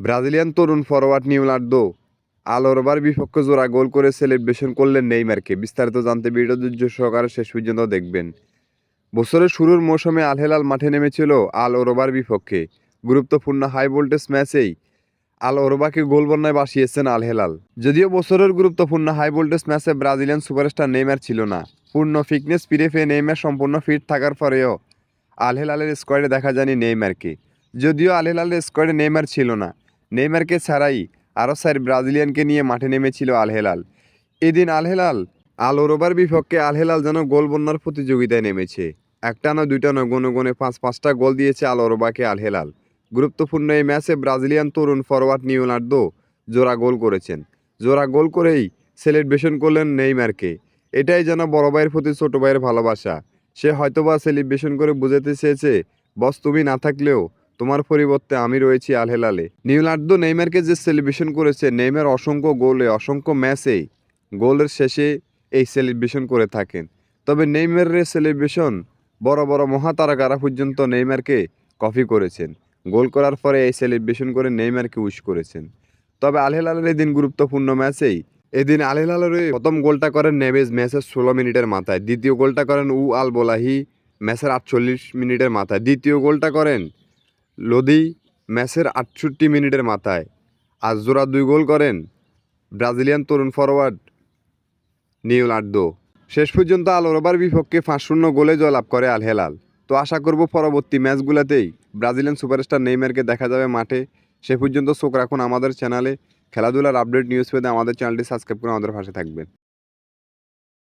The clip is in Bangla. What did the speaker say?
ব্রাজিলিয়ান তরুণ ফরওয়ার্ড নিউলার্দো আলোরবার বিপক্ষে জোড়া গোল করে সেলিব্রেশন করলেন নেইমারকে। বিস্তারিত জানতে ভিডিও সহকারে শেষ পর্যন্ত দেখবেন। বছরের শুরুর মৌসুমে আল হেলাল মাঠে নেমেছিল আল ওরোবার বিপক্ষে। গুরুত্বপূর্ণ হাই ভোল্টেজ ম্যাচেই আল ওরবাকে গোল বন্যায় বাসিয়েছেন আল হেলাল যদিও বছরের গুরুত্বপূর্ণ হাই ভোল্টেজ ম্যাচে ব্রাজিলিয়ান সুপারস্টার নেইমার ছিল না। পূর্ণ ফিটনেস ফিরে পেয়ে নেইমার সম্পূর্ণ ফিট থাকার পরেও আল হেলালের স্কোয়াডে দেখা যায়নি নেইমারকে। যদিও আল হেলালের স্কোয়াডে নেইমার ছিল না। নেইমারকে ছাড়াই আরও চার ব্রাজিলিয়ানকে নিয়ে মাঠে নেমেছিল আলহেলাল। এদিন আল হেলাল আল ওরবার বিপক্ষে আলহেলাল যেন গোল বন্যার প্রতিযোগিতায় নেমেছে। একটা নয় দুইটা নয় গনে গনে পাঁচ, পাঁচটা গোল দিয়েছে আল ওরবাকে আল হেলাল গুরুত্বপূর্ণ এই ম্যাচে ব্রাজিলিয়ান তরুণ ফরওয়ার্ড নিউনার্দো জোড়া গোল করেছেন। জোড়া গোল করেই সেলিব্রেশন করলেন নেইমারকে। এটাই যেন বড় ভাইয়ের প্রতি ছোট ভাইয়ের ভালোবাসা। সে হয়তোবা সেলিব্রেশন করে বুঝাতে চেয়েছে, বস তুমি না থাকলেও তোমার পরিবর্তে আমি রয়েছি আল হেলালে নিউলার্দো নেইমারকে যে সেলিব্রেশন করেছে, নেইমার অসংখ্য গোলে, অসংখ্য ম্যাচেই গোলের শেষে এই সেলিব্রেশন করে থাকেন। তবে নেইমারের সেলিব্রেশন বড় বড় মহাতারকারা পর্যন্ত নেইমারকে কপি করেছেন। গোল করার পরে এই সেলিব্রেশন করে নেইমারকে উইশ করেছেন। তবে আল হেলালের এই গুরুত্বপূর্ণ ম্যাচেই এদিন আল হেলালের প্রথম গোলটা করেন নেভেজ, ম্যাচের ষোলো মিনিটের মাথায়। দ্বিতীয় গোলটা করেন উ আল বোলাহি ম্যাচের আটচল্লিশ মিনিটের মাথায়। দ্বিতীয় গোলটা করেন লোদি ম্যাচের আটষট্টি মিনিটের মাথায় আর জোড়া দুই গোল করেন ব্রাজিলিয়ান তরুণ ফরওয়ার্ড নিউলার্দো শেষ পর্যন্ত আল ওরবার বিপক্ষে পাঁচ শূন্য গোলে জয়লাভ করে আল হেলাল। তো আশা করব পরবর্তী ম্যাচগুলোতেই ব্রাজিলিয়ান সুপারস্টার নেইমারকে দেখা যাবে মাঠে। সে পর্যন্ত চোখ রাখুন আমাদের চ্যানেলে। খেলাধুলার আপডেট, নিউজ পেতে আমাদের চ্যানেলটি সাবস্ক্রাইব করে আমাদের পাশে থাকবেন।